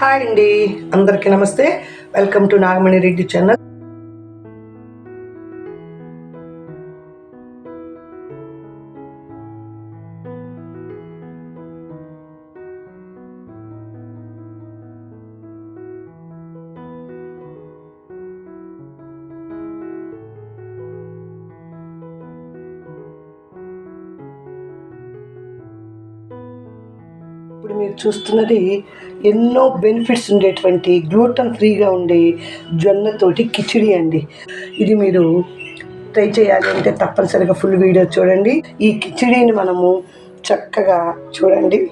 Hi అండి. అందరికీ నమస్తే. Welcome to Nagamani Reddy channel ఇప్పుడు మీరు చూస్తున్నది ఎన్నో బెనిఫిట్స్ ఉండేటువంటి గ్లూటన్ ఫ్రీగా ఉండే జొన్నతోటి కిచిడి అండి. ఇది మీరు ట్రై చేయాలి అంటే తప్పనిసరిగా ఫుల్ వీడియో చూడండి. ఈ కిచిడిని మనము చక్కగా చూడండి.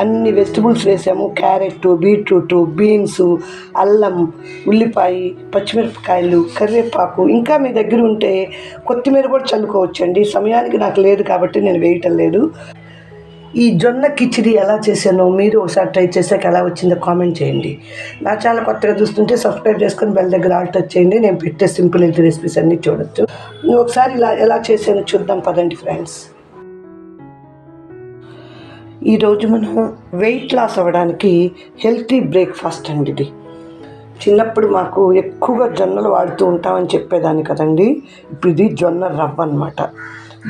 అన్ని వెజిటబుల్స్ వేసాము. క్యారెట్ బీట్రూట్ బీన్స్ అల్లం ఉల్లిపాయ పచ్చిమిరపకాయలు కరివేపాకు. ఇంకా మీ దగ్గర ఉంటే కొత్తిమీర కూడా చల్లుకోవచ్చండి. సమయానికి నాకు లేదు కాబట్టి నేను వేయటం లేదు. ఈ జొన్న కిచిడి ఎలా చేశానో మీరు ఒకసారి ట్రై చేసాక ఎలా వచ్చిందో కామెంట్ చేయండి. నా ఛానల్ కొత్తగా చూస్తుంటే సబ్స్క్రైబ్ చేసుకొని బెల్ దగ్గర ఆల్ టచ్ చేయండి. నేను పెట్టే సింపుల్ హెల్త్ రెసిపీస్ అన్నీ చూడొచ్చు. నువ్వు ఒకసారి ఇలా ఎలా చేశానో చూద్దాం పదండి ఫ్రెండ్స్ ఈరోజు మనం వెయిట్ లాస్ అవ్వడానికి హెల్తీ బ్రేక్ఫాస్ట్ అండి ఇది. చిన్నప్పుడు మాకు ఎక్కువగా జొన్నలు వాడుతూ ఉంటామని చెప్పేదాన్ని కదండి. ఇప్పుడు ఇది జొన్న రవ్వ అనమాట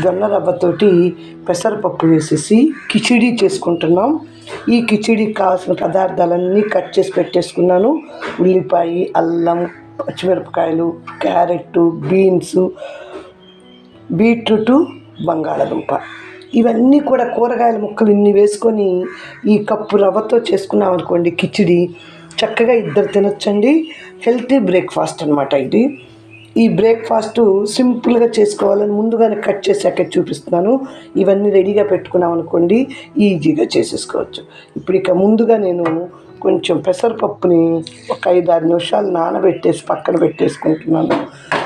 జొన్న రవ్వతోటి పెసరపప్పు వేసేసి కిచిడి చేసుకుంటున్నాం. ఈ కిచిడికి కావాల్సిన పదార్థాలన్నీ కట్ చేసి పెట్టేసుకున్నాను. ఉల్లిపాయ అల్లం పచ్చిమిరపకాయలు క్యారెట్ బీన్స్ బీట్రూటు బంగాళదుంప. ఇవన్నీ కూడా కూరగాయల ముక్కలు ఇన్ని వేసుకొని ఈ కప్పు రవ్వతో చేసుకున్నాం అనుకోండి కిచిడి. చక్కగా ఇద్దరు తినొచ్చండి. హెల్తీ బ్రేక్ఫాస్ట్ అనమాట ఇది. ఈ బ్రేక్ఫాస్ట్ సింపుల్గా చేసుకోవాలని ముందుగానే కట్ చేసాక చూపిస్తున్నాను. ఇవన్నీ రెడీగా పెట్టుకున్నాం అనుకోండి ఈజీగా చేసేసుకోవచ్చు. ఇప్పుడు ఇక ముందుగా నేను కొంచెం పెసరపప్పుని ఒక ఐదు ఆరు నిమిషాలు నానబెట్టేసి పక్కన పెట్టేసుకుంటున్నాను.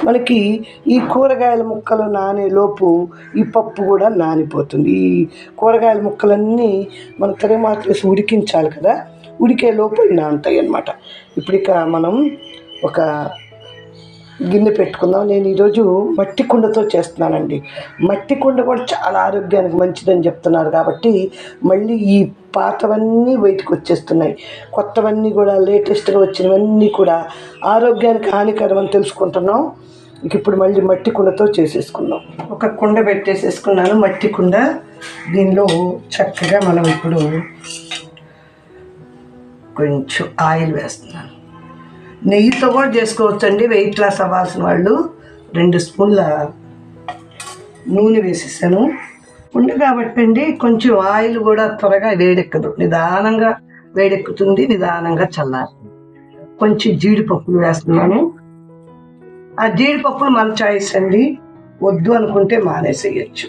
మనకి ఈ కూరగాయల ముక్కలు నానేలోపు ఈ పప్పు కూడా నానిపోతుంది. ఈ కూరగాయల ముక్కలన్నీ మనం తరిమాకు వేసి ఉడికించాలి కదా ఉడికే లోపు నానుతాయి అన్నమాట. ఇప్పుడు ఇక మనం ఒక గిన్నె పెట్టుకుందాం. నేను ఈరోజు మట్టి కుండతో చేస్తున్నానండి. మట్టి కుండ కూడా చాలా ఆరోగ్యానికి మంచిదని చెప్తున్నారు కాబట్టి మళ్ళీ ఈ పాతవన్నీ బయటకు వచ్చేస్తున్నాయి. కొత్తవన్నీ కూడా లేటెస్ట్గా వచ్చినవన్నీ కూడా ఆరోగ్యానికి హానికరం అని తెలుసుకుంటున్నాం. ఇక ఇప్పుడు మళ్ళీ మట్టి కుండతో చేసేసుకుందాం. ఒక కుండ పెట్టేసేసుకున్నాను. మట్టి కుండ దీనిలో చక్కగా మనం ఇప్పుడు కొంచెం ఆయిల్ వేస్తున్నాను. నెయ్యితో కూడా చేసుకోవచ్చు అండి వెయిట్ లాస్ అవ్వాల్సిన వాళ్ళు రెండు స్పూన్ల నూనె వేసేసాను. ఉండు కాబట్టి అండి కొంచెం ఆయిల్ కూడా త్వరగా వేడెక్కదు. నిదానంగా వేడెక్కుతుంది నిదానంగా చల్లారు. కొంచెం జీడిపప్పులు వేస్తున్నాను. ఆ జీడిపప్పులు మన చాయిస్ అండి. వద్దు అనుకుంటే మానేసేయచ్చు.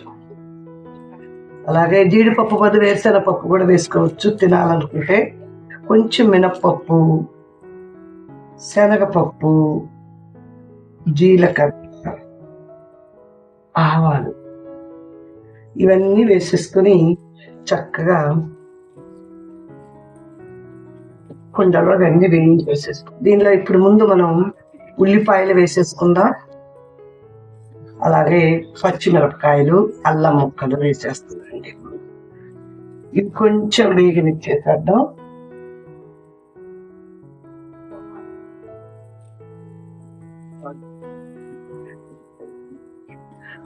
అలాగే జీడిపప్పు బదులు వేరుశెనగ పప్పు కూడా వేసుకోవచ్చు తినాలనుకుంటే. కొంచెం మినప్పప్పు శనగపప్పు జీలకర్ర ఆవాలు ఇవన్నీ వేసేసుకొని చక్కగా కొండలో అవన్నీ వేయించి వేసేసుకో దీనిలో ఇప్పుడు ముందు మనం ఉల్లిపాయలు వేసేసుకుందాం. అలాగే పచ్చిమిరపకాయలు అల్లం ముక్కలు వేసేస్తుందండి ఇవి కొంచెం వేగినిచ్చేసేద్దాం.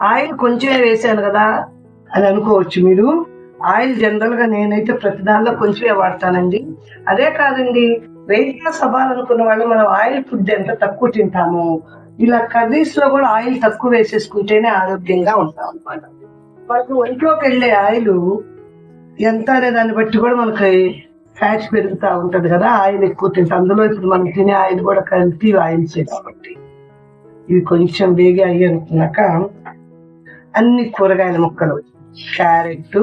ఆయిల్ కొంచెమే వేసాను కదా అని అనుకోవచ్చు మీరు. ఆయిల్ జనరల్గా నేనైతే ప్రతి దానిలో కొంచెమే వాడతానండి. అదే కాదండి వెయిట్ లాస్ అవ్వాలనుకున్న వాళ్ళు మనం ఆయిల్ ఫుడ్ ఎంత తక్కువ తింటాము ఇలా కర్రీస్లో కూడా ఆయిల్ తక్కువ వేసేసుకుంటేనే ఆరోగ్యంగా ఉంటాం అనమాట మనకు ఒంట్లోకి వెళ్ళే ఆయిల్ ఎంత అనే దాన్ని బట్టి కూడా మనకి ఫ్యాట్స్ పెరుగుతూ ఉంటుంది కదా ఆయిల్ ఎక్కువ తింటాం. అందులో ఇప్పుడు మనం తినే ఆయిల్ కూడా కల్తీ ఆయిల్స్ కాబట్టి. ఇవి కొంచెం వేగి అయ్యి అనుకున్నాక అన్ని కూరగాయల ముక్కలు క్యారెట్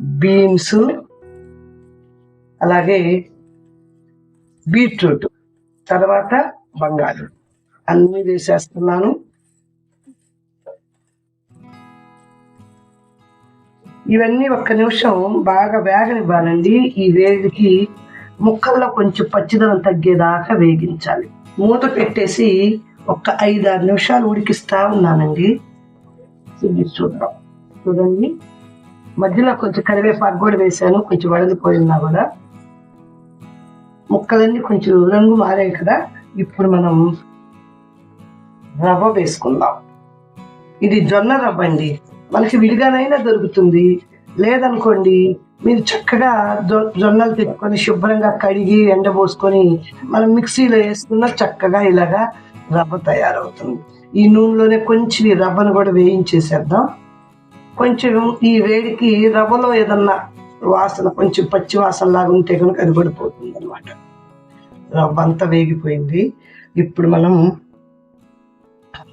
బీన్స్ అలాగే బీట్రూట్ తర్వాత బంగాళం అన్నీ వేసేస్తున్నాను. ఇవన్నీ ఒక్క నిమిషం బాగా వేగనివ్వాలండి. ఈ వేడికి ముక్కల్లో కొంచెం పచ్చిదనం తగ్గేదాకా వేగించాలి. మూత పెట్టేసి ఒక ఐదు ఆరు నిమిషాలు ఉడికిస్తా ఉన్నానండి. చూద్దాం. చూడండి. మధ్యలో కొంచెం కరివేపాకు కూడా వేసాను కొంచెం వడలిపోయినా కూడా. ముక్కలన్నీ కొంచెం రంగు మారాయి కదా. ఇప్పుడు మనం రవ్వ వేసుకుందాం. ఇది జొన్న రవ్వ అండి మనకి విడిగానైనా దొరుకుతుంది. లేదనుకోండి మీరు చక్కగా జొన్నలు తెచ్చుకొని శుభ్రంగా కడిగి ఎండబోసుకొని మనం మిక్సీలో వేసుకున్న చక్కగా ఇలాగా రవ్వ తయారవుతుంది. ఈ నూనెలోనే కొంచెం ఈ రవ్వను కూడా వేయించేసేద్దాం. కొంచెం ఈ వేడికి రవ్వలో ఏదన్నా వాసన కొంచెం పచ్చి వాసన లాగా ఉంటే కనుక అది కూడా పోతుంది అనమాట రవ్వ అంతా వేగిపోయింది. ఇప్పుడు మనం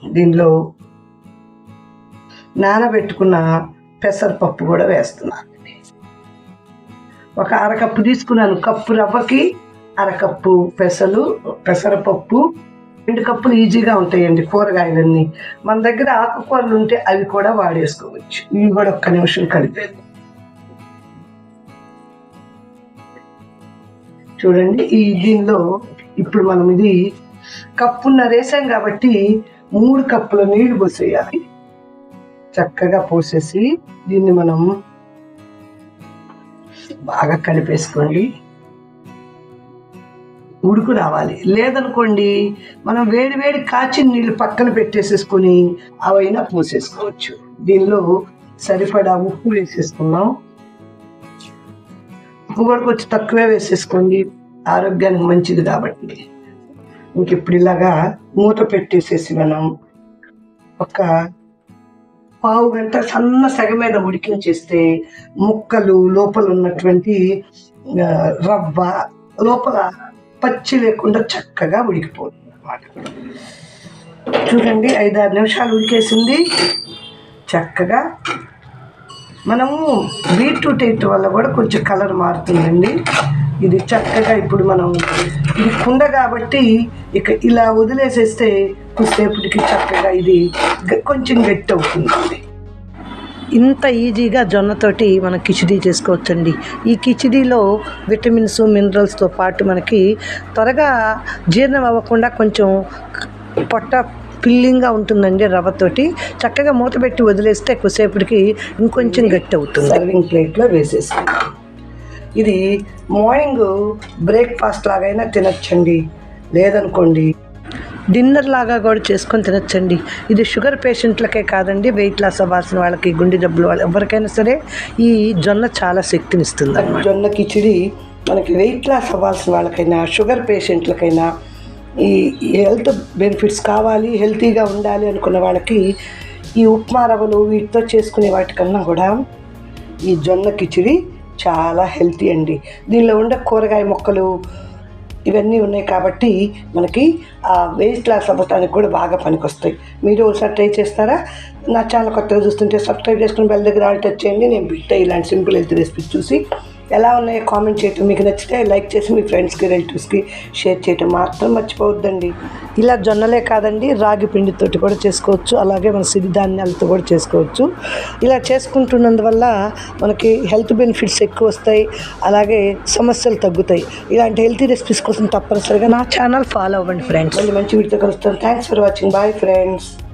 దీనిలో నానబెట్టుకున్న పెసరపప్పు కూడా వేస్తున్నాను ఒక అరకప్పు తీసుకున్నాను. కప్పు రవ్వకి అరకప్పు పెసలు పెసరపప్పు. రెండు కప్పులు ఈజీగా ఉంటాయండి కూరగాయలన్నీ. మన దగ్గర ఆకుకూరలు ఉంటే అవి కూడా వాడేసుకోవచ్చు. ఇవి కూడా ఒక్క నిమిషం కలిపేది చూడండి ఈ దీనిలో ఇప్పుడు మనం ఇది కప్పున్న రేసాం కాబట్టి మూడు కప్పుల నీళ్ళు పోసేయాలి. చక్కగా పోసేసి దీన్ని మనం బాగా కలిపేసుకోండి. ఉడుకు రావాలి. లేదనుకోండి మనం వేడి వేడి కాచిన నీళ్ళు పక్కన పెట్టేసేసుకొని అవైనా పోసేసుకోవచ్చు. దీనిలో సరిపడా ఉప్పు వేసేసుకున్నాం ఉప్పు కూడా కొంచెం తక్కువే వేసేసుకోండి. ఆరోగ్యానికి మంచిది కాబట్టి. ఇంక ఇప్పుడు ఇలాగా మూత పెట్టేసేసి మనం ఒక పావు గంట సన్న సగ మీద ఉడికించేస్తే ముక్కలు లోపల ఉన్నటువంటి రవ్వ లోపల పచ్చి లేకుండా చక్కగా ఉడికిపోతుంది అన్నమాట చూడండి ఐదారు నిమిషాలు ఉడికేసింది. చక్కగా మనము బీట్రూట్ వేయటం వల్ల కూడా కొంచెం కలర్ మారుతుందండి. ఇది చక్కగా ఇప్పుడు మనం ఇది కుండ కాబట్టి ఇక ఇలా వదిలేసేస్తే కొద్దిసేపటికి చక్కగా ఇది కొంచెం గట్టి అవుతుందండి ఇంత ఈజీగా జొన్నతోటి మనం కిచిడీ చేసుకోవచ్చండి. ఈ కిచిడీలో విటమిన్స్ మినరల్స్తో పాటు మనకి త్వరగా జీర్ణం అవ్వకుండా కొంచెం పొట్ట పిల్లింగ్గా ఉంటుందండి రవ్వతోటి. చక్కగా మూత పెట్టి వదిలేస్తే ఎక్కువసేపటికి ఇంకొంచెం గట్టి అవుతుంది సర్వింగ్ ప్లేట్లో వేసేసుకుంటాం ఇది మార్నింగ్ బ్రేక్ఫాస్ట్ లాగైనా తినచ్చండి. లేదనుకోండి డిన్నర్ లాగా కూడా చేసుకొని తినచ్చండి. ఇది షుగర్ పేషెంట్లకే కాదండి వెయిట్ లాస్ అవ్వాల్సిన వాళ్ళకి గుండె జబ్బులు వాళ్ళు ఎవరికైనా సరే ఈ జొన్న చాలా శక్తినిస్తుంది జొన్న కిచిడి మనకి వెయిట్ లాస్ అవ్వాల్సిన వాళ్ళకైనా షుగర్ పేషెంట్లకైనా ఈ ఈ హెల్త్ బెనిఫిట్స్ కావాలి హెల్తీగా ఉండాలి అనుకున్న వాళ్ళకి ఈ ఉప్మా రవ్వలు వీటితో చేసుకునే వాటికన్నా కూడా ఈ జొన్న కిచిడి చాలా హెల్తీ అండి. దీనిలో ఉండే కూరగాయ మొక్కలు ఇవన్నీ ఉన్నాయి కాబట్టి మనకి ఆ వెయిట్ లాస్ అవ్వటానికి కూడా బాగా పనికొస్తాయి. మీరు ఒకసారి ట్రై చేస్తారా? నా ఛానల్ కొత్తగా చూస్తుంటే సబ్స్క్రైబ్ చేసుకుని బెల్ దగ్గర ఆల్ టచ్ చేయండి. నేను బిట్టే ఇలాంటి సింపుల్ హెల్త్ రెసిపీస్ చూసి ఎలా ఉన్నాయో కామెంట్ చేయటం మీకు నచ్చితే లైక్ చేసి మీ ఫ్రెండ్స్కి రిలేటివ్స్కి షేర్ చేయటం మాత్రం మర్చిపోవద్దండి. ఇలా జొన్నలే కాదండి రాగి పిండితోటి కూడా చేసుకోవచ్చు. అలాగే మన సిరిధాన్యాలతో కూడా చేసుకోవచ్చు. ఇలా చేసుకుంటున్నందువల్ల మనకి హెల్త్ బెనిఫిట్స్ ఎక్కువ వస్తాయి. అలాగే సమస్యలు తగ్గుతాయి. ఇలాంటి హెల్తీ రెసిపీస్ కోసం తప్పనిసరిగా నా ఛానల్ ఫాలో అవ్వండి ఫ్రెండ్స్ మళ్ళీ మంచి వీడితో కలుస్తాను thanks for watching bye friends